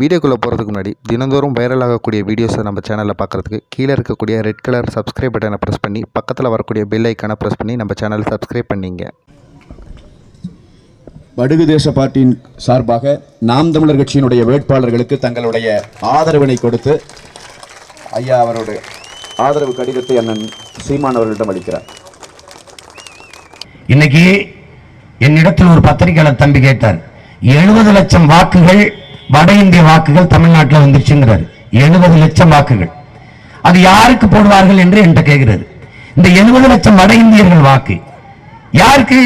வீடியோக்குள்ளே போகிறதுக்கு முன்னாடி தினந்தோறும் வைரல் ஆகக்கூடிய வீடியோஸை நம்ம சேனலில் பார்க்குறதுக்கு கீழே இருக்கக்கூடிய ரெட் கலர் சப்ஸ்கிரைப் பட்டனை ப்ரெஸ் பண்ணி பக்கத்தில் வரக்கூடிய பெல் ஐக்கானை ப்ரெஸ் பண்ணி நம்ம சேனலை சப்ஸ்கிரைப் பண்ணிங்க. படுகு தேச பார்ட்டியின் சார்பாக நாம் தமிழர் கட்சியினுடைய வேட்பாளர்களுக்கு தங்களுடைய ஆதரவினை கொடுத்து ஐயா அவருடைய ஆதரவு கடிதத்தை அண்ணன் சீமான் அவர்களிடம் அளிக்கிறார். இன்னைக்கு என்னிடத்தில் ஒரு பத்திரிகையாளர் தம்பி கேட்டார் எழுபது லட்சம் வாக்குகள் வட இந்திய வாக்குகள் தமிழ்நாட்டில் வந்துருச்சுங்கிறார். எழுபது லட்சம் வாக்குகள். அது யாருக்கு போடுவார்கள் என்று என்கிட்ட கேட்கிறாரு. இந்த எழுபது லட்சம் வட இந்தியர்கள் வாக்கு யாருக்கு?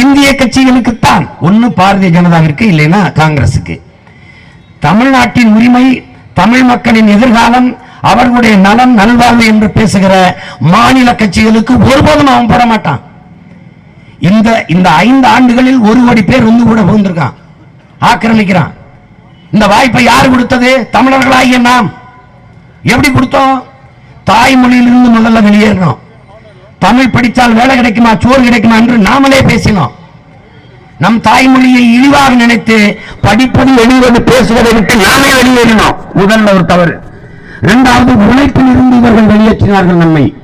இந்திய கட்சிகளுக்குத்தான். ஒன்னு பாரதிய ஜனதாவிற்கு இல்லைன்னா காங்கிரசுக்கு. தமிழ்நாட்டின் உரிமை தமிழ் மக்களின் எதிர்காலம் அவர்களுடைய நலம் நல்வாழ்வு என்று பேசுகிற மாநில கட்சிகளுக்கு ஒருபோதும் அவன் போட மாட்டான். இந்த இந்த ஐந்து ஆண்டுகளில் ஒரு கோடி பேர் வந்து கூட புகுந்திருக்கான். ஆக்கிரமிக்கிறான். இந்த வாய்ப்பை யார் கொடுத்தது? தமிழர்களாகிய நாம். எப்படி கொடுத்தோம்? தாய்மொழியிலிருந்து முதல்ல வெளியேறணும். தமிழ் படித்தால் வேலை கிடைக்குமா சோறு கிடைக்குமா என்று நாமளே பேசினோம். நம் தாய்மொழியை இழிவாக நினைத்து படிப்பது எழுதுவது பேசுவதை விட்டு நாமே வெளியேறினோம். முதல்ல ஒரு தவறு. இரண்டாவது உழைப்பில் இருந்து இவர்கள் வெளியேற்றினார்கள் நம்மை.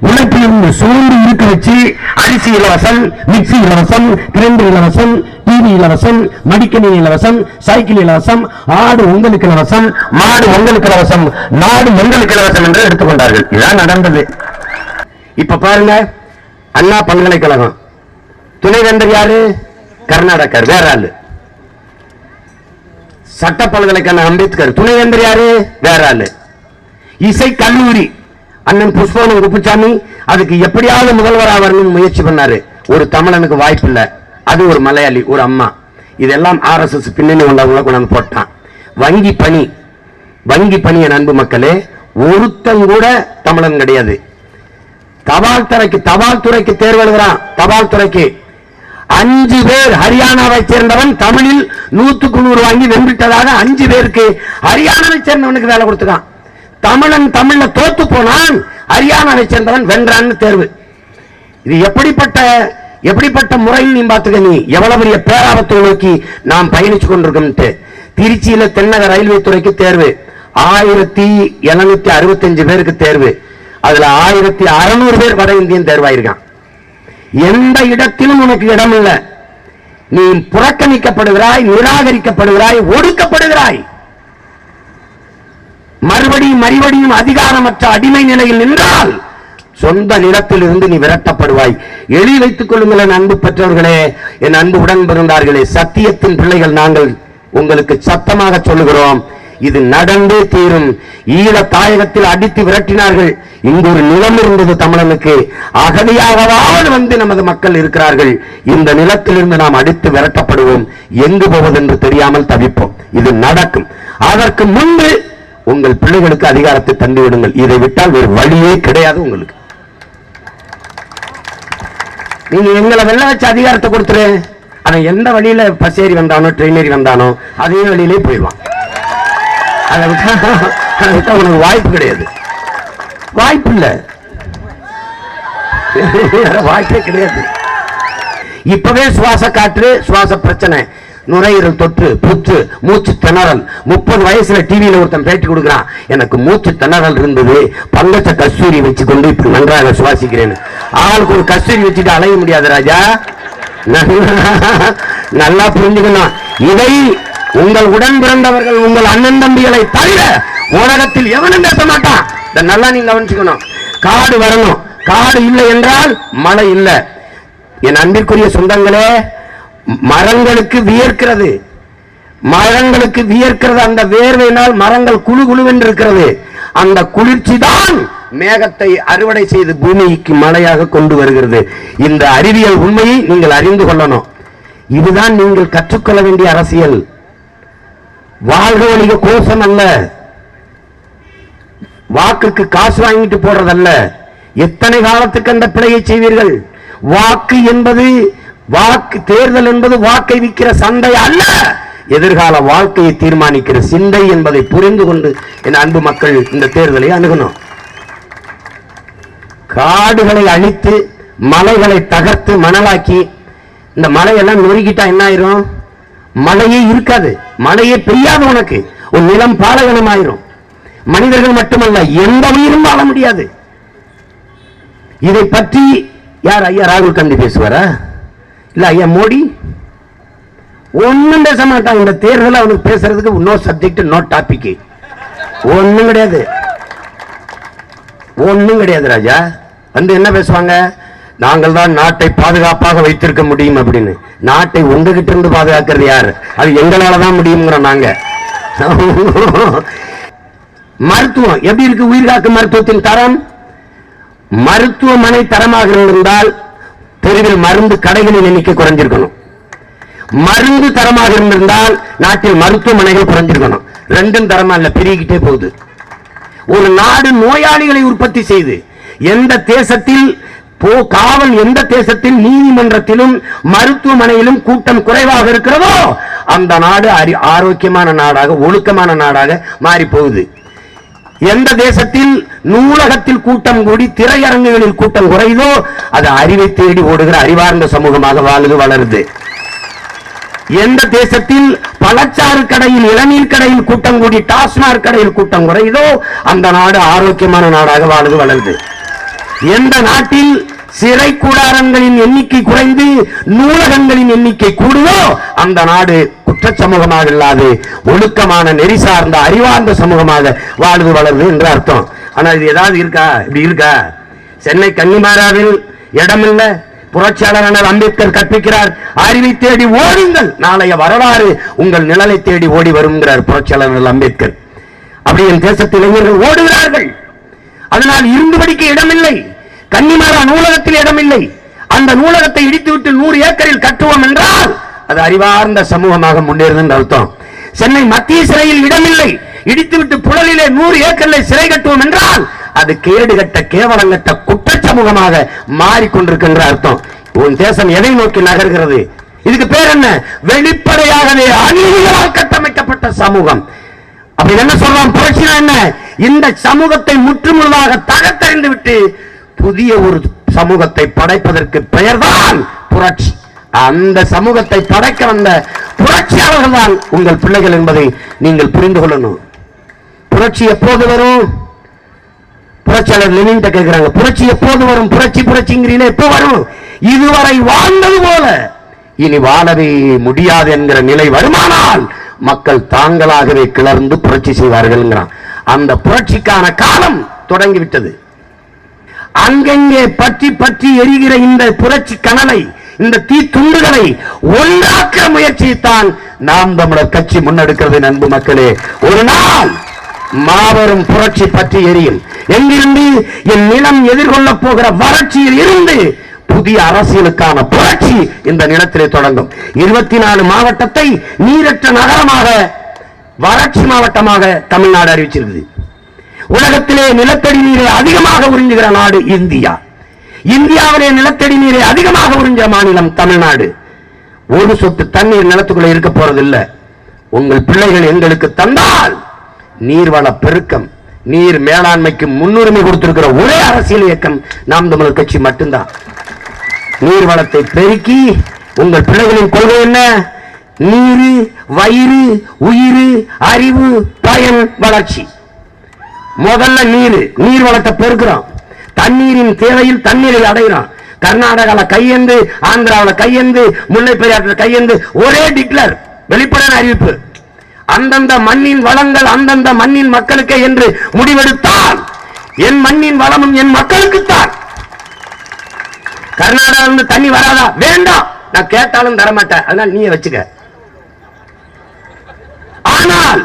உழைப்பில் சோர்ந்து இருக்க வச்சு அரிசி இலவசம் மிக்சி இலவசம் கிரைண்டர் இலவசம் டிவி இலவசம் மடிக்கணி இலவசம் சைக்கிள் இலவசம் ஆடு உங்களுக்கு இலவசம் மாடு உங்களுக்கு இலவசம் நாடு உங்களுக்கு இலவசம் என்று எடுத்துக்கொண்டார்கள். இதான் நடந்தது. இப்ப பாருங்க அண்ணா பல்கலைக்கழகம். துணைவேந்தர் யாரு? கர்நாடகர் வேற ஆளு. சட்ட பல்கலைக்கழகம் அம்பேத்கர். துணைவேந்தர் யாரு? வேற ஆளு. இசை கல்லூரி. அண்ணன் புஷ்பவனம் குப்புசாமி அதுக்கு எப்படியாவது முதல்வராக வரணும்னு முயற்சி பண்ணாரு. ஒரு தமிழனுக்கு வாய்ப்பு இல்லை. அது ஒரு மலையாளி ஒரு அம்மா. இதெல்லாம் ஆர்எஸ்எஸ் பின்னணி உள்ளவங்கள கொண்டாந்து போட்டான். வங்கி பணி வங்கி பணிய நண்பு மக்களே ஒருத்தன் கூட தமிழன் கிடையாது. தபால் துறைக்கு தபால் துறைக்கு தேர்வு எழுதுறான். தபால் துறைக்கு அஞ்சு பேர் ஹரியானாவை சேர்ந்தவன் தமிழில் நூத்துக்கு நூறு வாங்கி வென்றுட்டதாக அஞ்சு பேருக்கு ஹரியானாவை சேர்ந்தவனுக்கு வேலை கொடுத்துக்கான் தமிழன் தமிழ்ல தோத்து போனான் ஹரியானாவை சேர்ந்தவன் வென்றான்னு தேர்வு. இது எப்படிப்பட்ட எப்படிப்பட்ட முறையில் நீ பார்த்துக்க நீ. எவ்வளவு பெரிய பேராபத்தை நோக்கி நாம் பயணிச்சு கொண்டிருக்கோம்ட்டு. திருச்சியில தென்னக ரயில்வே துறைக்கு தேர்வு. ஆயிரத்தி எழுநூத்தி அறுபத்தஞ்சு பேருக்கு தேர்வு. அதுல ஆயிரத்தி அறுநூறு பேர் வட இந்தியன் தேர்வாயிருக்கான். எந்த இடத்திலும் உனக்கு இடம் இல்லை நீ புறக்கணிக்கப்படுகிறாய் நிராகரிக்கப்படுகிறாய் ஒடுக்கப்படுகிறாய். மறுபடியும் மறுபடியும் அதிகாரமற்ற அடிமை நிலையில் நின்றால் சொந்த நிலத்தில் இருந்து நீ விரட்டப்படுவாய். எழி வைத்துக் கொள்ளுங்கள் என் அன்பு பெற்றவர்களே என் அன்பு உடன் பிறந்தார்களே சத்தியத்தின் பிள்ளைகள் நாங்கள் உங்களுக்கு சத்தமாக சொல்லுகிறோம். இது நடந்தே தீரும். ஈழ தாயகத்தில் அடித்து விரட்டினார்கள். இங்கு ஒரு நிலம் இருந்தது தமிழனுக்கு. அகதியாகவாவது வந்து நமது மக்கள் இருக்கிறார்கள். இந்த நிலத்திலிருந்து நாம் அடித்து விரட்டப்படுவோம். எங்கு போவது என்று தெரியாமல் தவிப்போம். இது நடக்கும். அதற்கு முன்பு உங்கள் பிள்ளைகளுக்கு அதிகாரத்தை தந்து விடுங்கள். இதை விட்டால் வேறு வழியே கிடையாது உங்களுக்கு. நீங்க எங்களை வெள்ள வச்சு அதிகாரத்தை கொடுத்துரு. அவன் எந்த வழியில பஸ் ஏறி வந்தானோ ட்ரெயின் ஏறி வந்தானோ அதே வழியிலே போயிடுவான். அதை விட்டா அதை விட்டா உனக்கு வாய்ப்பு கிடையாது. வாய்ப்பு இல்லை. வாய்ப்பே கிடையாது. இப்பவே சுவாச காற்று சுவாச பிரச்சனை. நுரையீரல் தொற்று புற்று மூச்சு திணறல். முப்பது வயசுல டிவியில ஒருத்தன் பேட்டி கொடுக்குறான். எனக்கு மூச்சு திணறல் இருந்தது. பங்கச்ச கஸ்தூரி வச்சு கொண்டு இப்படி நன்றாக சுவாசிக்கிறேன் ஆளுக்கு ஒரு கஸ்தூரி வச்சுட்டு அலைய முடியாது ராஜா. நல்லா புரிஞ்சுக்கணும். இதை உங்கள் உடன் பிறந்தவர்கள் உங்கள் அண்ணன் தம்பிகளை தவிர உலகத்தில் எவனும் பேச மாட்டான். இதை நல்லா நீங்க கவனிச்சுக்கணும். காடு வரணும். காடு இல்லை என்றால் மழை இல்லை. என் அன்பிற்குரிய சொந்தங்களே மரங்களுக்கு வியர்க்கிறது. மரங்களுக்கு வியர்க்கிறது. அந்த வேர்வையினால் மரங்கள் குழு குழுவென்று இருக்கிறது அந்த குளிர்ச்சி தான் மேகத்தை அறுவடை செய்து பூமிக்கு மழையாக கொண்டு வருகிறது. இந்த அறிவியல் உண்மையை நீங்கள் அறிந்து கொள்ளணும். இதுதான் நீங்கள் கற்றுக்கொள்ள வேண்டிய அரசியல். வாழ்க வணிக கோஷம் அல்ல. வாக்குக்கு காசு வாங்கிட்டு போடுறதல்ல எத்தனை காலத்துக்கு அந்த பிழையை செய்வீர்கள்? வாக்கு என்பது வாக்கு தேர்தல் என்பது வாக்கை விற்கிற சண்டை அல்ல. எதிர்கால வாழ்க்கையை தீர்மானிக்கிற சிந்தை என்பதை புரிந்து கொண்டு என் அன்பு மக்கள் இந்த தேர்தலை அணுகணும். காடுகளை அழித்து மலைகளை தகர்த்து மணலாக்கி இந்த மலையெல்லாம் நொறுக்கிட்டா என்ன ஆயிரும்? மழையே இருக்காது. மழையே பெய்யாது உனக்கு. உன் நிலம் பாலைவனமாயிரும். மனிதர்கள் மட்டுமல்ல எந்த உயிரும் வாழ முடியாது. இதை பற்றி யார் ஐயா ராகுல் காந்தி பேசுவாரா? இல்ல ஐயா மோடி ஒண்ணும் பேச மாட்டான். இந்த தேர்தல் அவனுக்கு பேசுறதுக்கு நோ சப்ஜெக்ட் நோ டாபிக் ஒண்ணும் கிடையாது. ஒண்ணும் கிடையாது ராஜா. வந்து என்ன பேசுவாங்க? நாங்கள் தான் நாட்டை பாதுகாப்பாக வைத்திருக்க முடியும் அப்படின்னு. நாட்டை உங்ககிட்ட இருந்து பாதுகாக்கிறது யாரு? அது எங்களால தான் முடியுங்கிறோம் நாங்க. மருத்துவம். எப்படி இருக்கு உயிர்காக்கும் மருத்துவத்தின் தரம்? மருத்துவமனை தரமாக இருந்தால் தெருவில் மருந்து கடைகளின் எண்ணிக்கை குறைஞ்சிருக்கணும். மருந்து தரமாக இருந்திருந்தால் நாட்டில் மருத்துவமனைகள் குறைஞ்சிருக்கணும். ரெண்டும் தரமா இல்ல பெருகிட்டே போகுது. ஒரு நாடு நோயாளிகளை உற்பத்தி செய்து எந்த தேசத்தில் போ காவல் எந்த தேசத்தில் நீதிமன்றத்திலும் மருத்துவமனையிலும் கூட்டம் குறைவாக இருக்கிறதோ அந்த நாடு ஆரோக்கியமான நாடாக ஒழுக்கமான நாடாக மாறி போகுது எந்த தேசத்தில் நூலகத்தில் கூட்டம் கூடி திரையரங்குகளில் கூட்டம் குறையுதோ அது அறிவை தேடி ஓடுகிற அறிவார்ந்த சமூகமாக வாழுது வளருது. எந்த தேசத்தில் பழச்சாறு கடையில் இளநீர் கடையில் கூட்டம் கூடி டாஸ்மாக் கடையில் கூட்டம் குறையுதோ அந்த நாடு ஆரோக்கியமான நாடாக வாழுது வளருது. எந்த நாட்டில் சிறை கூடாரங்களின் எண்ணிக்கை குறைந்து நூலகங்களின் எண்ணிக்கை கூடுதோ அந்த நாடு குற்ற சமூகமாக இல்லாது ஒழுக்கமான நெறி சார்ந்த அறிவார்ந்த சமூகமாக வாழ்வு வளர்வு என்று அர்த்தம். ஆனா இது ஏதாவது இருக்கா? இப்படி இருக்கா? சென்னை கன்னிமாராவில் இடமில்ல. புரட்சியாளர் அண்ணல் அம்பேத்கர் கற்பிக்கிறார் அறிவை தேடி ஓடுங்கள் நாளைய வரலாறு உங்கள் நிழலை தேடி ஓடி வருங்கிறார் புரட்சியாளர் அண்ணல் அம்பேத்கர். அப்படி என் தேசத்து இளைஞர்கள் ஓடுகிறார்கள். அதனால் இருந்து படிக்க இடமில்லை. கன்னிமாரா நூலகத்தில் இடமில்லை. அந்த நூலகத்தை இடித்துவிட்டு நூறு ஏக்கரில் கட்டுவோம் என்றால் அது அறிவார்ந்த சமூகமாக முன்னேறுதுன்னு அர்த்தம். சென்னை மத்திய சிறையில் இடமில்லை. இடித்துவிட்டு புழலிலே நூறு ஏக்கரில் சிறை கட்டுவோம் என்றால் அது கேடு கட்ட கேவலங்கட்ட குற்ற சமூகமாக மாறிக்கொண்டிருக்கின்ற அர்த்தம். உன் தேசம் எதை நோக்கி நகர்கிறது? இதுக்கு பேர் என்ன? வெளிப்படையாகவே அநீதிகளால் கட்டமைக்கப்பட்ட சமூகம். அப்படி என்ன சொல்றோம் புரட்சினா என்ன? இந்த சமூகத்தை முற்றுமுழுதாக தகத்தறிந்து விட்டு புதிய ஒரு சமூகத்தை படைப்பதற்கு பெயர்தான் புரட்சி. அந்த சமூகத்தை படைக்க வந்த புரட்சியாளர்கள் தான் உங்கள் பிள்ளைகள் என்பதை நீங்கள் புரிந்து கொள்ளணும். புரட்சி எப்போது வரும்? புரட்சியாளர் லெனின் கேட்கிறாங்க. புரட்சி எப்போது வரும்? புரட்சி புரட்சிங்கிறீங்க எப்போ வரும்? இதுவரை வாழ்ந்தது போல. இனி வாழவே முடியாது என்கிற நிலை வருமானால் மக்கள் தாங்களாகவே கிளர்ந்து புரட்சி செய்வார்கள் அந்த புரட்சிக்கான காலம் தொடங்கிவிட்டது. அங்கங்கே பற்றி பற்றி எரிகிற இந்த புரட்சி கனலை இந்த தீ துண்டுகளை ஒன்றாக்குற முயற்சித்தான். நாம் தமிழர் கட்சி முன்னெடுக்கிறது அன்பு மக்களே. ஒரு நாள் மாபெரும் புரட்சி பற்றி எரியும். எங்கிருந்து என் நிலம் எதிர்கொள்ள போகிற வறட்சியில் இருந்து புதிய அரசியலுக்கான புரட்சி இந்த நிலத்திலே தொடங்கும். இருபத்தி நாலு மாவட்டத்தை நீரற்ற நகரமாக வறட்சி மாவட்டமாக தமிழ்நாடு அறிவிச்சிருக்குது. உலகத்திலே நிலத்தடி நீரை அதிகமாக உறிஞ்சுகிற நாடு இந்தியா. இந்தியாவிலே நிலத்தடி நீரை அதிகமாக உறிஞ்ச மாநிலம் தமிழ்நாடு. ஒரு சொட்டு தண்ணீர் நிலத்துக்குள்ள இருக்க போறதில்லை. உங்கள் பிள்ளைகள் எங்களுக்கு தந்தால் நீர்வள பெருக்கம் நீர் மேலாண்மைக்கு முன்னுரிமை கொடுத்திருக்கிற ஒரே அரசியல் இயக்கம் நாம் தமிழர் கட்சி மட்டும்தான். நீர் வளத்தை பெருக்கி உங்கள் பிள்ளைகளின் கொள்கை என்ன? நீரு வயிறு உயிர் அறிவு பயன் வளர்ச்சி. முதல்ல நீர் நீர் வளத்தை பெருக்கிறோம். தண்ணீரின் தேவையில் தண்ணீரை அடைகிறோம் கர்நாடகால கையெந்து ஆந்திராவில் கையெந்து முல்லை பெரியாற்றில் கையெந்து ஒரே டிக்ளர். வெளிப்படையான அறிவிப்பு. அந்தந்த மண்ணின் வளங்கள் அந்தந்த மண்ணின் மக்களுக்கே என்று முடிவெடுத்தால் என் மண்ணின் வளமும் என் மக்களுக்குத்தான் கர்நாடகா இருந்து தண்ணி வராதா? வேண்டாம். நான் கேட்டாலும் தரமாட்டேன். அதனால் நீயே வச்சுக்க. ஆனால்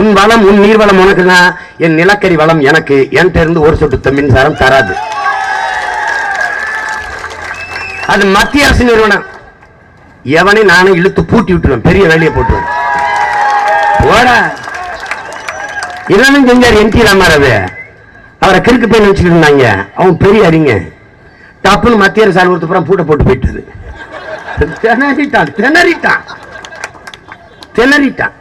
உன் வளம் உன் நீர் வளம் உனக்குன்னா என் நிலக்கரி வளம் எனக்கு என்கிட்ட இருந்து ஒரு சொட்டு மின்சாரம் தராது. அது மத்திய அரசு நிறுவனம். எவனை நானே இழுத்து பூட்டி விட்டுருவேன் பெரிய வேலையை போட்டுருவேன். போடா. இதெல்லாம் செஞ்சார் என் டி ராமராவ். அவரை கிறுக்கு போய் நினைச்சுட்டு இருந்தாங்க. அவன் பெரிய அறிங்க டப்புன்னு மத்திய அரசு அலுவலகத்து பூட்டை போட்டு போயிட்டது. திணறிட்டான் திணறிட்டான் திணறிட்டான்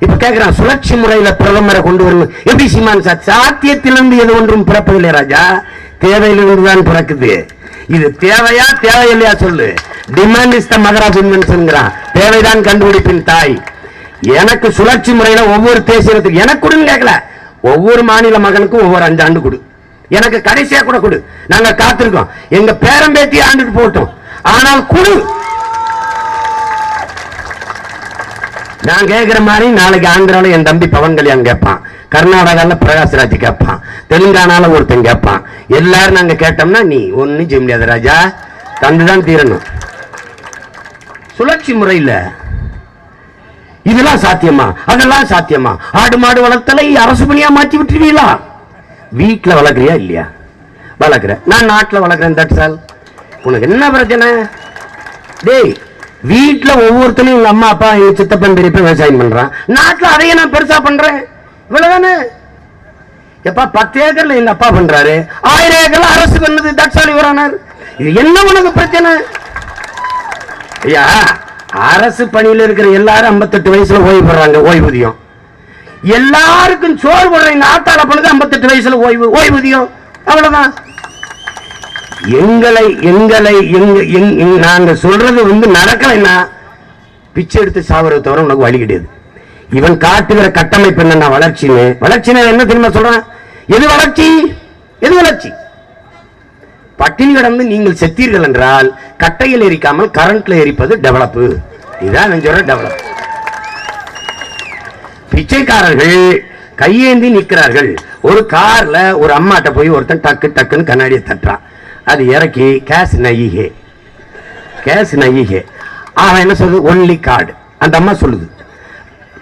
இப்ப கேக்குறான் சுழற்சி முறையில பிரதமரை கொண்டு வரணும் எப்படி சீமான் சார் சாத்தியத்திலிருந்து எது ஒன்றும் பிறப்பதில்லை ராஜா? தேவையிலிருந்து தான் பிறக்குது. இது தேவையா தேவையில்லையா சொல்லு. டிமாண்ட் இஸ் த மகராஜ் ஆஃப் இன்வென்ஷன்ங்கிறான் தேவைதான் கண்டுபிடிப்பின் தாய். எனக்கு சுழற்சி முறையில ஒவ்வொரு தேசியத்துக்கு எனக்கு கொடுன்னு கேட்கல ஒவ்வொரு மாநில மகனுக்கும் ஒவ்வொரு அஞ்சு ஆண்டு கொடு. எனக்கு கடைசியா கூட கொடு. நாங்க காத்திருக்கோம். எங்க பேரம்பேத்தி ஆண்டுட்டு போட்டோம் ஆனால் குடு. நான் கேட்குற மாதிரி நாளைக்கு ஆந்திராவில் என் தம்பி பவன் கல்யாண் கேட்பான். கர்நாடகாவில் பிரகாஷ்ராஜ் கேட்பான். தெலுங்கானாவில் ஒருத்தன் கேட்பான். எல்லாரும் நாங்கள் கேட்டோம்னா நீ ஒன்று செய்ய முடியாது ராஜா. தந்துதான் தீரணும். சுழற்சி முறையில் இதெல்லாம் சாத்தியமா? அதெல்லாம் சாத்தியமா? ஆடு மாடு வளர்த்தலை அரசு பணியாக மாற்றி விட்டுருவீங்களா வீட்டில் வளர்க்குறியா இல்லையா? வளர்க்குறேன் நான் நாட்டில் வளர்க்குறேன் தட்சால் உனக்கு என்ன பிரச்சனை? டேய் வீட்டில் ஒவ்வொருத்தனையும் எங்கள் அம்மா அப்பா எங்கள் சித்தப்பன் பெரியப்பன் விவசாயம் பண்ணுறான் நாட்டில் அதையே நான் பெருசாக பண்ணுறேன் இவ்வளோதானே எப்பா பத்து ஏக்கரில் எங்கள் அப்பா பண்ணுறாரு ஆயிரம் ஏக்கரில் அரசு பண்ணுது தட்சாலி வரானார் இது என்ன உனக்கு பிரச்சனை? ஐயா அரசு பணியில் இருக்கிற எல்லாரும் ஐம்பத்தெட்டு வயசில் ஓய்வு பெறாங்க ஓய்வூதியம் எல்லாருக்கும் சோறு போடுற இந்த ஆத்தால பொழுது 58 வயசுல ஓய்வு ஓய்வூதியம் அவ்வளோதான் எங்களை எங்களை எங்க எங்- நாங்க சொல்றது வந்து நடக்கலைன்னா பிச்சை எடுத்து சாவறது தவிர உனக்கு வழி கிடையாது. இவன் காட்டுகிற கட்டமைப்பு என்ன வளர்ச்சின்னு. வளர்ச்சினா என்ன தெரியுமா சொல்றான்? எது வளர்ச்சி? எது வளர்ச்சி? பட்டினி கடந்து நீங்கள் செத்தீர்கள் என்றால் கட்டையில் எரிக்காமல் கரண்ட்ல எரிப்பது டெவலப் இதுதான் சொல்ற டெவலப். பிச்சைக்காரர்கள் கையேந்தி நிற்கிறார்கள். ஒரு கார்ல ஒரு அம்மாட்ட போய் ஒருத்தன் டக்கு டக்குன்னு கண்ணாடியை தட்டுறான். அது இறக்கி கேஷ் நையே கேஷ் நையே அவன் என்ன சொல்லுது? ஒன்லி கார்டு அந்த அம்மா சொல்லுது.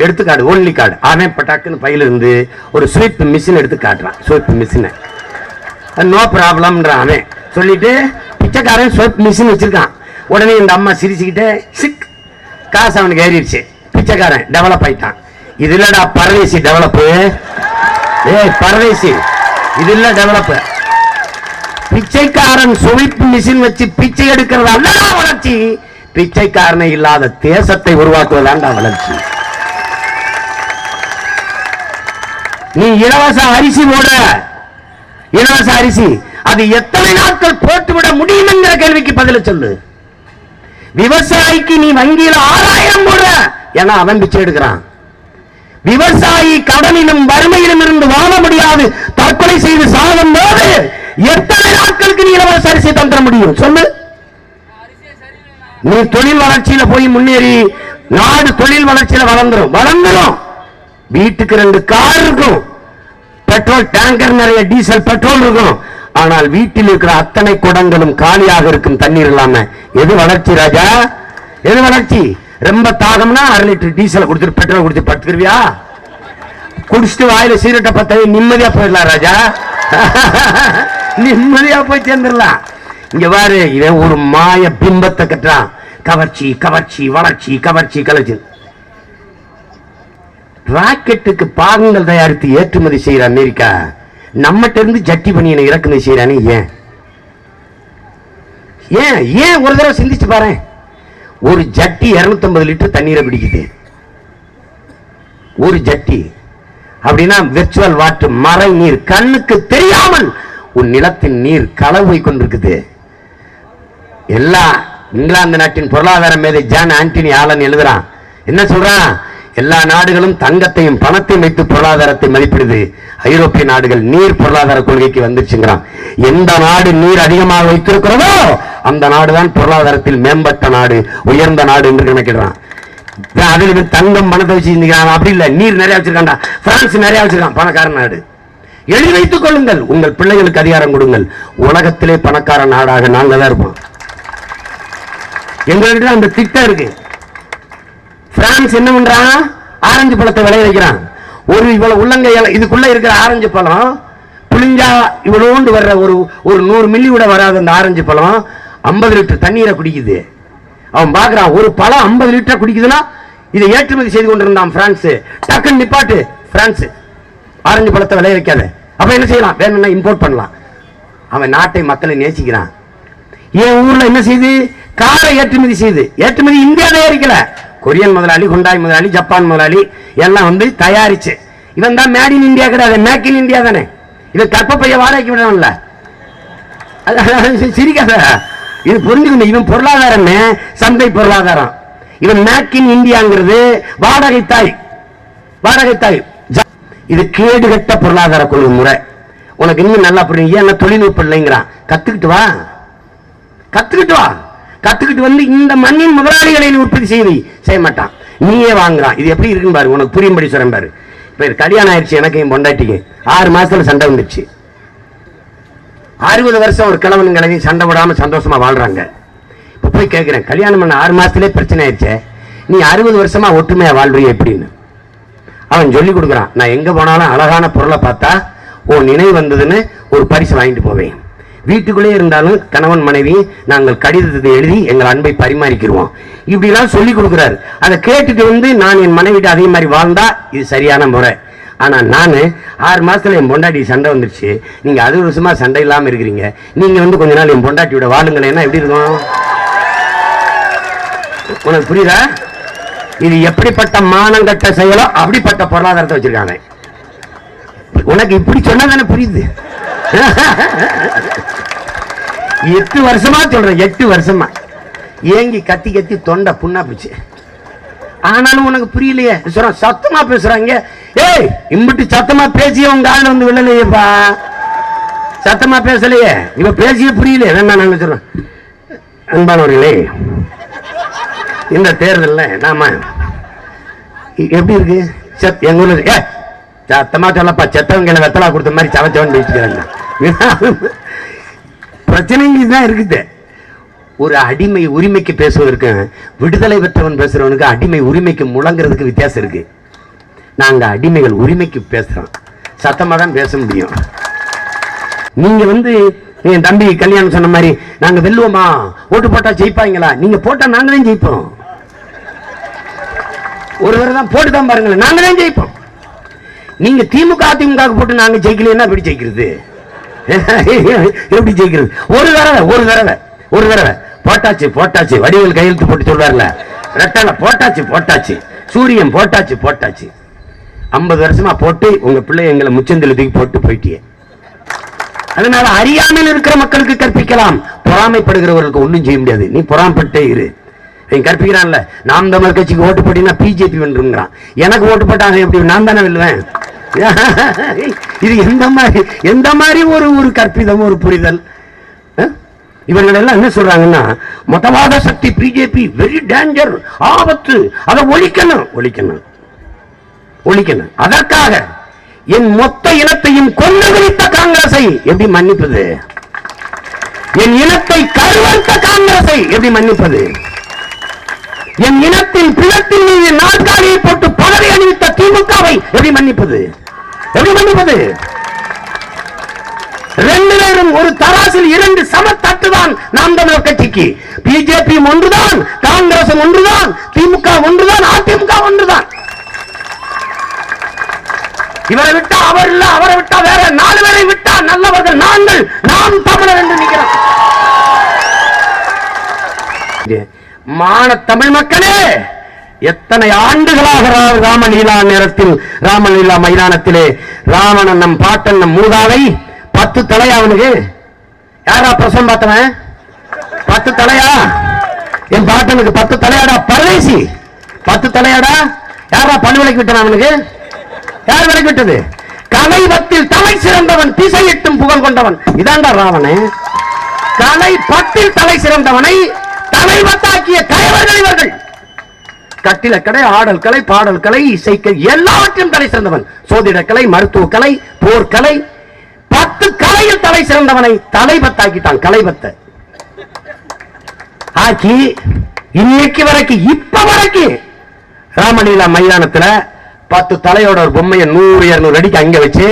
எடுத்துக்காடு ஒன்லி கார்டு அவன் இப்போ டக்குன்னு பையில இருந்து ஒரு ஸ்வீப் மிஷின் எடுத்து காட்டுறான். ஸ்வீப் மிஷினை நோ ப்ராப்ளம்ன்ற அவன். சொல்லிட்டு பிச்சைக்காரன் ஸ்வீப் மிஷின் வச்சிருக்கான். உடனே இந்த அம்மா சிரிச்சுக்கிட்டே சிக்! காசு அவனுக்கு ஏறிடுச்சு. பிச்சைக்காரன் டெவலப் ஆயிட்டான். இது இல்லடா பரதேசி டெவலப்பு ஏய் பரதேசி. இது இல்லை டெவலப்பு பிச்சைக்காரன் சுவைப்பு மிஷின் வச்சு பிச்சை எடுக்கிறது? அல்லடா வளர்ச்சி. பிச்சைக்காரனை இல்லாத தேசத்தை உருவாக்குவதாண்டா வளர்ச்சி. நீ இலவச அரிசி போட. இலவச அரிசி. அது எத்தனை நாட்கள் போட்டுவிட முடியும் என்கிற கேள்விக்கு பதில சொல்லு. விவசாயிக்கு நீ வங்கியில ஆறாயிரம் போடுற. ஏன்னா அவன் பிச்சை எடுக்கிறான். விவசாயி கடனிலும் வறுமையிலும் இருந்து வாழ முடியாது. தற்கொலை செய்து சாகும் போது எத்தனை நாட்களுக்கு நீ இலவச அரிசி தந்துட முடியும்? சொல்லு. நீ தொழில் வளர்ச்சியில போய் முன்னேறி நாடு தொழில் வளர்ச்சியில வளர்ந்துரும். வளர்ந்துரும். வீட்டுக்கு ரெண்டு கார் இருக்கும். பெட்ரோல் டேங்கர் நிறைய டீசல் பெட்ரோல் இருக்கும். ஆனால் வீட்டில் இருக்கிற அத்தனை குடங்களும் காலியாக இருக்கும் தண்ணீர் இல்லாம. எது வளர்ச்சி ராஜா? எது வளர்ச்சி? ரொம்ப தாகம்னா அரை லிட்டர் டீசல் கொடுத்துட்டு பெட்ரோல் கொடுத்து படுத்துருவியா குடிச்சிட்டு வாயில சீரட்டை பத்த நிம்மதியா போயிடலாம் ராஜா. நிம்மதியா போய் சேர்ந்துடலாம். இங்க பாரு இவன் ஒரு மாய பிம்பத்தை கட்டுறான். கவர்ச்சி கவர்ச்சி வளர்ச்சி கவர்ச்சி கலர்ச்சி. ராக்கெட்டுக்கு பாகங்கள் தயாரித்து ஏற்றுமதி செய்யற அமெரிக்கா. நம்மகிட்ட இருந்து ஜட்டி பணியனை இறக்குமதி செய்யறானே ஏன்? ஏன் ஏன் ஒரு தடவை சிந்திச்சு பாரு. ஒரு ஜட்டி 250 லிட்டர் தண்ணீரை பிடிக்குது ஒரு ஜட்டி. அப்படின்னா விர்ச்சுவல் வாட்டர் மறை நீர் கண்ணுக்கு தெரியாமல் உன் நிலத்தின் நீர் களவு கொண்டிருக்குது. எல்லா இங்கிலாந்து நாட்டின் பொருளாதார மேதை ஜான் ஆண்டனி ஆலன் எழுதுறான். என்ன சொல்றான்? எல்லா நாடுகளும் தங்கத்தையும் பணத்தையும் வைத்து பொருளாதாரத்தை மதிப்பிடுது. ஐரோப்பிய நாடுகள் நீர் பொருளாதார கொள்கைக்கு வந்துருச்சுங்கிறான் எந்த நாடு நீர் அதிகமாக வைத்திருக்கிறதோ அந்த நாடுதான் பொருளாதாரத்தில் மேம்பட்ட நாடு உயர்ந்த நாடு என்று கணக்கிடுறான். இவன் அதுல தங்கம் பணத்தை வச்சு அப்படி இல்லை. நீர் நிறைய வச்சிருக்கான்டா. பிரான்ஸ் நிறைய வச்சிருக்கான். பணக்கார நாடு. எழுதி வைத்துக் கொள்ளுங்கள். உங்கள் பிள்ளைகளுக்கு அதிகாரம் கொடுங்கள். உலகத்திலே பணக்கார நாடாக நாங்கள் தான் இருப்போம் எங்கள்கிட்ட அந்த திட்டம் இருக்கு. பிரான்ஸ் என்ன பண்றான் ஆரஞ்சு பழத்தை விளைய வைக்கிறான். ஒரு இவ்வளவு உள்ளங்கை இதுக்குள்ள இருக்கிற ஆரஞ்சு பழம் புளிஞ்சா இவ்வளோண்டு வர்ற ஒரு ஒரு நூறு மில்லி கூட வராத அந்த ஆரஞ்சு பழம் ஐம்பது லிட்டர் தண்ணீரை குடிக்குது. அவன் பார்க்குறான் ஒரு பழம் ஐம்பது லிட்டர் குடிக்குதுன்னா இதை ஏற்றுமதி செய்து கொண்டிருந்தான் பிரான்ஸ். டக்குன்னு நிப்பாட்டு பிரான்ஸ். ஆரஞ்சு பழத்தை விளைய வைக்காத அப்ப என்ன செய்யலாம்? வேணும்னா இம்போர்ட் பண்ணலாம். அவன் நாட்டை மக்களை நேசிக்கிறான். என் ஊர்ல என்ன செய்யுது காரை ஏற்றுமதி செய்யுது ஏற்றுமதி இந்தியா தயாரிக்கல. கொரியன் முதலாளி குண்டாய் முதலாளி ஜப்பான் முதலாளி எல்லாம் வந்து தயாரிச்சு. இவன் தான் மேட் இன் இந்தியா கிடையாது. மேக் இன் இந்தியா தானே. இவன் கற்பப்பைய வாடகைக்கு விடணும்ல. அது- சிரிக்காத. இது புரிஞ்சுக்கணும். இவன் பொருளாதாரமே சந்தை பொருளாதாரம். இவன் மேக் இன் இந்தியாங்கிறது வாடகை தாய் வாடகை தாய் இது கேடுகட்ட பொருளாதார கொள்கை முறை. உனக்கு இன்னும் நல்லா புரியும். ஏன் தொழில்நுட்பம் இல்லைங்கிறான் கத்துக்கிட்டு வா. கத்துக்கிட்டு வா. கத்துக்கிட்டு வந்து இந்த மண்ணின் முதலாளிகளை நீ உற்பத்தி செய்து செய்ய மாட்டான். நீயே வாங்குறான். இது எப்படி இருக்குன்னு பாரு. உனக்கு புரியும்படி சொல்றேன் பாரு. இப்போ கல்யாணம் ஆயிடுச்சு எனக்கு என் பொண்டாட்டிக்கு ஆறு மாசத்துல சண்டை வந்துச்சு அறுபது வருஷம் ஒரு கிழவன் கிழவி சண்டை விடாம சந்தோஷமா வாழ்றாங்க. இப்போ போய் கேட்குறேன் கல்யாணம் பண்ண ஆறு மாசத்துலேயே பிரச்சனை ஆயிடுச்சே. நீ அறுபது வருஷமா ஒற்றுமையா வாழ்றிய எப்படின்னு? அவன் சொல்லி கொடுக்குறான் நான் எங்கே போனாலும் அழகான பொருளை பார்த்தா ஓ நினைவு வந்ததுன்னு ஒரு பரிசு வாங்கிட்டு போவேன். வீட்டுக்குள்ளே இருந்தாலும் கணவன் மனைவி நாங்கள் கடிதத்தை எழுதி எங்கள் அன்பை பரிமாறிக்கிடுவோம் இப்படிலாம் சொல்லி கொடுக்குறாரு. அதை கேட்டுட்டு வந்து நான் என் மனைவிட்டு அதே மாதிரி வாழ்ந்தா இது சரியான முறை. ஆனால் நான் ஆறு மாதத்தில் என் பொண்டாட்டி சண்டை வந்துருச்சு. நீங்கள் அது வருஷமாக சண்டை இல்லாமல் இருக்கிறீங்க. நீங்கள் வந்து கொஞ்ச நாள் என் பொண்டாட்டியோட வாழுங்களேன்னா எப்படி இருக்கும்? உனக்கு புரியுதா? இது எப்படிப்பட்ட மானங்கட்ட செயலோ அப்படிப்பட்ட பொருளாதாரத்தை வச்சிருக்காங்க. உனக்கு இப்படி சொன்னா தானே புரியுது? எட்டு வருஷமா சொல்றேன் எட்டு வருஷமா. ஏங்கி கத்தி கத்தி தொண்டை புண்ணா போச்சு. ஆனாலும் உனக்கு புரியலையே. சொல்றான் சத்தமா பேசுறாங்க. ஏய் இம்பிட்டு சத்தமா பேசிய உங்க ஆள் வந்து விழலையேப்பா. சத்தமா பேசலையே. இவ பேசிய புரியல வேண்டாம் நாங்க சொல்றோம் அன்பானவர்களே இந்த தேர்தலில் நாம எப்படி இருக்கு? செத் எங்க ஊர்ல ஏ சத்தமா சொல்லப்பா. செத்தவங்க வெத்தலா கொடுத்த மாதிரி சவச்சவன் பேசிக்கிறாங்க. பிரச்சனை தான் இருக்குது. ஒரு அடிமை உரிமைக்கு பேசுவதற்கு விடுதலை பெற்றவன் பேசுறவனுக்கு அடிமை உரிமைக்கு முழங்குறதுக்கு வித்தியாசம் இருக்கு. நாங்கள் அடிமைகள் உரிமைக்கு பேசுறோம். சத்தமாக தான் பேச முடியும். நீங்க வந்து என் தம்பி கல்யாணம் சொன்ன மாதிரி நாங்கள் வெல்லுவோமா? ஓட்டு போட்டால் ஜெயிப்பாங்களா? நீங்கள் போட்டால் நாங்களே தான் ஜெயிப்போம். ஒரு தடவை தான் போட்டு தான் பாருங்களேன். நாங்க தான் ஜெயிப்போம். நீங்க திமுக அதிமுக போட்டு நாங்க ஜெயிக்கலைன்னா எப்படி ஜெயிக்கிறது? எப்படி ஜெயிக்கிறது? ஒரு தடவை ஒரு தடவை ஒரு தடவை. போட்டாச்சு போட்டாச்சு. வடிவில் கையெழுத்து போட்டு சொல்வார்ல. ரெட்டல போட்டாச்சு போட்டாச்சு. சூரியன் போட்டாச்சு போட்டாச்சு. ஐம்பது வருஷமா போட்டு உங்க பிள்ளை எங்களை முச்சந்தில தூக்கி போட்டு போயிட்டியே. அதனால அறியாமல் இருக்கிற மக்களுக்கு கற்பிக்கலாம். பொறாமைப்படுகிறவர்களுக்கு ஒன்றும் செய்ய முடியாது. நீ பொறாமப்பட்டே இரு. கற்பிக்கிறான்ல. நாம் தமிழ் கட்சிக்கு ஓட்டு போட்டீங்கன்னா பிஜேபி வென்றுங்கிறான். எனக்கு ஓட்டு போட்டாங்க எப்படி? நான் தானே வெல்லுவேன் இது எந்த மாதிரி எந்த மாதிரி ஒரு ஒரு கற்பிதம் ஒரு புரிதல்? இவர்கள் எல்லாம் என்ன சொல்றாங்கன்னா மதவாத சக்தி பிஜேபி வெரி டேஞ்சர் ஆபத்து அதை ஒழிக்கணும். ஒழிக்கணும். ஒழிக்கணும். அதற்காக என் மொத்த இனத்தையும் கொண்டு விழித்த காங்கிரஸை எப்படி மன்னிப்பது? என் இனத்தை கருவறுத்த காங்கிரஸை எப்படி மன்னிப்பது? என் இனத்தின் பிணத்தின் மீது நாற்காலியை போட்டு பதவி அணிவித்த திமுகவை எப்படி மன்னிப்பது? எப்படி மன்னிப்பது? ரெண்டு பேரும் ஒரு தராசில் இரண்டு சமத்தட்டுதான் நாம் தமிழர் கட்சிக்கு. பிஜேபி ஒன்றுதான் காங்கிரஸ் ஒன்றுதான் திமுக ஒன்றுதான் அதிமுக ஒன்றுதான். இவரை விட்டா அவர் இல்ல அவரை விட்டா வேற நாலு பேரை விட்டா நல்லவர்கள் நாங்கள் நாம் தமிழர் என்று நிற்கிறோம் மான தமிழ் மக்களே எத்தனை ஆண்டுகளாக ராமலீலா நேரத்தில் ராமலீலா மைதானத்திலே ராவணன் நம் பாட்டன் நம் மூதாவை பத்து தலையா அவனுக்கு? யாரா பிரசவம் பார்த்தவன்? பத்து தலையா? என் பாட்டனுக்கு பத்து தலையாடா பரதேசி. பத்து தலையாடா? யாரா பல்லு விலைக்கு விட்டான் அவனுக்கு? யார் விலைக்கு விட்டது? கலைவத்தில் தலை சிறந்தவன் திசையிட்டும் புகழ் கொண்டவன். இதாண்டா ராவணன். கலை பத்தில் தலை சிறந்தவனை தலைவத்தாக்கிய தலைவர்கள் இவர்கள். கட்டில கலை ஆடல் கலை பாடல் கலை இசைக்கலை எல்லாவற்றையும் தலை சிறந்தவன். சோதிட கலை மருத்துவ கலை போர்க்கலை பத்து கலையில் தலை சிறந்தவனை தலைபத்தாக்கிட்டான் கலைபத்த ஆக்கி இன்னைக்கு வரைக்கும் இப்ப வரைக்கும் ராமலீலா மைதானத்துல பத்து தலையோட ஒரு பொம்மையை நூறு இருநூறு அடிக்கு அங்க வச்சு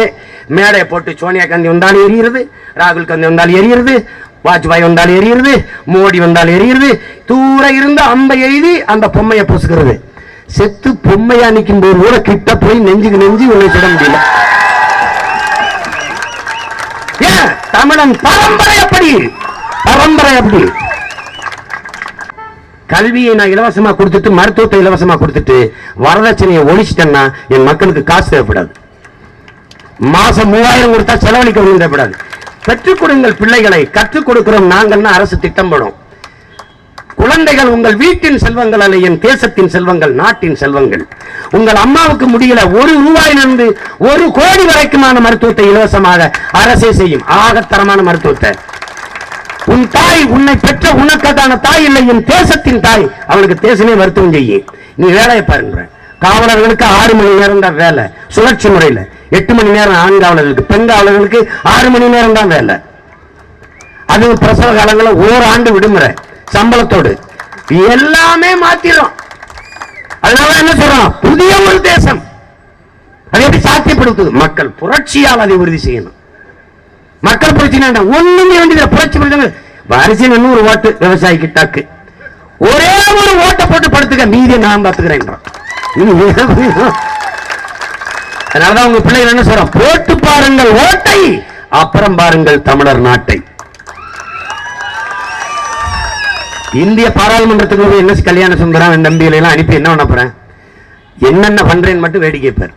மேடையை போட்டு சோனியா காந்தி வந்தாலும் எரியுறது ராகுல் காந்தி வந்தாலும் எரியுறது வாஜ்பாய் வந்தால் எரியுறது மோடி வந்தால் எரியுறது தூர இருந்து அம்பை எழுதி அந்த பொம்மையை பூசுகிறது. செத்து பொம்மையா நிற்கும் போது கூட கிட்ட போய் நெஞ்சுக்கு நெஞ்சு உன்னை சுட முடியல. ஏன்? தமிழன் பரம்பரை அப்படி. பரம்பரை அப்படி. கல்வியை நான் இலவசமா கொடுத்துட்டு மருத்துவத்தை இலவசமா கொடுத்துட்டு வரதட்சணையை ஒழிச்சிட்டேன்னா என் மக்களுக்கு காசு தேவைப்படாது. மாசம் மூவாயிரம் கொடுத்தா செலவழிக்க ஒன்றும் தேவைப்படாது பெற்றுக் கொடுங்கள் பிள்ளைகளை கற்றுக் கொடுக்கிறோம் நாங்கள்னா அரசு திட்டம் போடும் குழந்தைகள் உங்கள் வீட்டின் செல்வங்கள் அல்ல என் தேசத்தின் செல்வங்கள் நாட்டின் செல்வங்கள். உங்கள் அம்மாவுக்கு முடியல ஒரு ரூபாயிலிருந்து ஒரு கோடி வரைக்குமான மருத்துவத்தை இலவசமாக அரசே செய்யும். ஆகத்தரமான மருத்துவத்தை. உன் தாய் உன்னை பெற்ற உனக்கதான தாய் இல்லை என் தேசத்தின் தாய். அவளுக்கு தேசமே மருத்துவம் செய்யும் நீ வேலையை பாருங்க. காவலர்களுக்கு ஆறு மணி நேரம் தான் வேலை. சுழற்சி முறையில். எட்டு மணி நேரம் ஆண் காவலர்களுக்கு பெண் காவலர்களுக்கு ஆறு மணி நேரம் தான் வேலை அது பிரசவ காலங்களில் ஓராண்டு விடுமுறை சம்பளத்தோடு. எல்லாமே மாத்திரும். அதனால என்ன சொல்றோம்? புதிய ஒரு தேசம். அதை எப்படி சாத்தியப்படுத்துது? மக்கள் புரட்சியால் அதை உறுதி செய்யணும். மக்கள் பிரச்சனை ஒண்ணுமே வேண்டியது புரட்சி பிரச்சனை அரிசி நூறு ஓட்டு விவசாயிக்கு டாக்கு ஒரே ஒரு ஓட்டை போட்டு படுத்துக்க மீதி நான் பார்த்துக்கிறேன் அதனாலதான் உங்க பிள்ளைகள் என்ன சொல்றோம்? போட்டு பாருங்கள் ஓட்டை அப்புறம் பாருங்கள் தமிழர் நாட்டை. இந்திய பாராளுமன்றத்துக்கு போய் என்ன கல்யாண சுந்தரம் என் தம்பிகளை எல்லாம் அனுப்பி என்ன பண்ண போறேன்? என்னென்ன பண்றேன்னு மட்டும் வேடிக்கை பார்.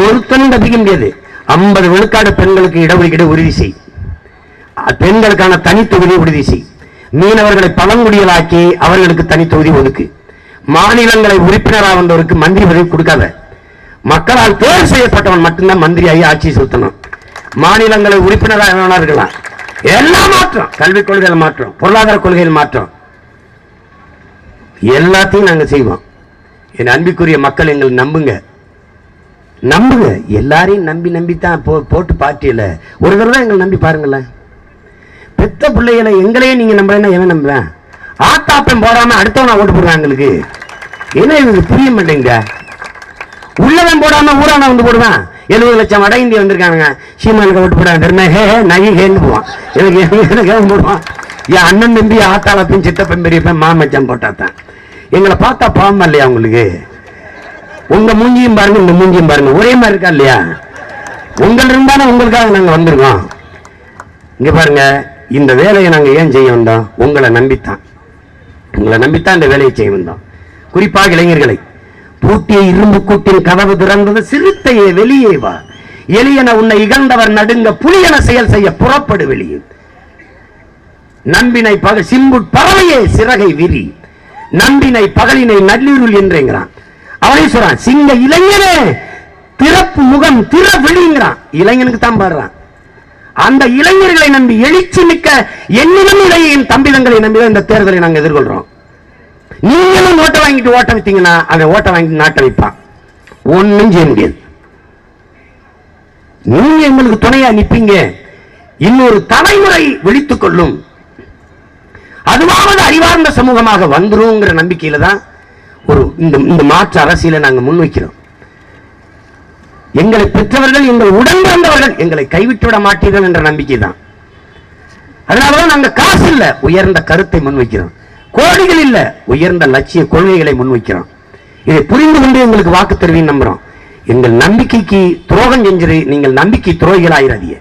ஒருத்தனும் தப்பிக்க முடியாது. ஐம்பது விழுக்காடு பெண்களுக்கு இடஒதுக்கீடு உறுதி செய். பெண்களுக்கான தனித்தொகுதி உறுதி செய். மீனவர்களை பழங்குடிகளாக்கி அவர்களுக்கு தனித்தொகுதி ஒதுக்கு. மாநிலங்களை உறுப்பினராக வந்தவருக்கு மந்திரி பதவி கொடுக்காத. மக்களால் தேர்வு செய்யப்பட்டவன் மட்டும்தான் மந்திரியாகி ஆட்சி செலுத்தணும். மாநிலங்களை உறுப்பினராக வேணா இருக்கலாம் எல்லா மாற்றம் கல்விக் கொள்கையில் மாற்றம் பொருளாதார கொள்கையில் மாற்றம். எல்லாத்தையும் நாங்க செய்வோம். என் அன்பிக்குரிய மக்கள் எங்களை நம்புங்க. நம்புங்க. எல்லாரையும் நம்பி நம்பி தான் போ போட்டு பார்ட்டியில ஒரு தடவை எங்களை நம்பி பாருங்களேன். பெத்த பிள்ளைகளை எங்களையே நீங்க நம்புறேன்னா எவன் நம்புவேன்? ஆத்தாப்பம் போடாம அடுத்தவனா ஓட்டு போடுவேன் எங்களுக்கு. என்ன எங்களுக்கு புரிய மாட்டேங்க உள்ளவன் போடாம ஊரான வந்து போடுவான். எழுபது லட்சம் வட இந்தியா வந்திருக்கானுங்க. சீமானுக்கு ஓட்டு போடாம தெரியுமா ஹே ஹேன்னு போவான். எனக்கு எனக்கு போடுவான். என் அண்ணன் தம்பி ஆத்தாளப்பையும் சித்தப்பன் பெரியப்பன் மாமச்சான் போட்டாத்தான். எங்களை பார்த்தா பாவம் இல்லையா உங்களுக்கு? உங்க மூஞ்சியும் பாருங்க இந்த மூஞ்சியும் பாருங்க. ஒரே மாதிரி இருக்கா இல்லையா? உங்கள் இருந்தாலும் உங்களுக்காக நாங்கள் வந்திருக்கோம். இங்க பாருங்க இந்த வேலையை நாங்கள் ஏன் செய்ய வந்தோம்? உங்களை நம்பித்தான். உங்களை நம்பித்தான் இந்த வேலையை செய்ய வந்தோம். குறிப்பாக இளைஞர்களை பூட்டிய இரும்பு கூட்டின் கதவு திறந்தது சிறுத்தையே வெளியே வா. எளியன உன்னை இகழ்ந்தவர் நடுங்க புலியன செயல் செய்ய புறப்படு வெளியே. நம்பினை பக சிம்பு பறவையே சிறகை விரி. நம்பினை பகலினை நல்லிருள் என்றேங்கிறான். அவனே சொல்றான் சிங்க இளைஞனே திறப்பு முகம் திற விழிங்கிறான் இளைஞனுக்கு தான் பாடுறான். அந்த இளைஞர்களை நம்பி எழுச்சி மிக்க எண்ணிலும் இளையின் தம்பிதங்களை நம்பி இந்த தேர்தலை நாங்க எதிர்கொள்றோம். நீங்களும் ஓட்டை வாங்கிட்டு ஓட்ட வைத்தீங்கன்னா அவன் ஓட்டை வாங்கிட்டு நாட்டை வைப்பான். ஒன்றும் செய்ய முடியாது நீங்க எங்களுக்கு துணையா நிற்பீங்க இன்னொரு தலைமுறை விழித்துக் கொள்ளும். அதுவாவது அறிவார்ந்த சமூகமாக வந்துருங்கிற நம்பிக்கையில தான் ஒரு இந்த இந்த மாற்று அரசியலை நாங்க முன்வைக்கிறோம். எங்களை பெற்றவர்கள் எங்கள் உடன் பிறந்தவர்கள் எங்களை கைவிட்டு விட மாட்டீர்கள் என்ற நம்பிக்கை தான். அதனாலதான் நாங்க காசு இல்ல உயர்ந்த கருத்தை முன்வைக்கிறோம். கோடிகள் இல்ல. உயர்ந்த லட்சிய கொள்கைகளை முன்வைக்கிறோம் இதை புரிந்து கொண்டு எங்களுக்கு வாக்கு தருவீன்னு நம்புறோம் எங்கள் நம்பிக்கைக்கு துரோகம் செஞ்சிரு நீங்கள் நம்பிக்கை துரோகிகளாயிராதீங்க.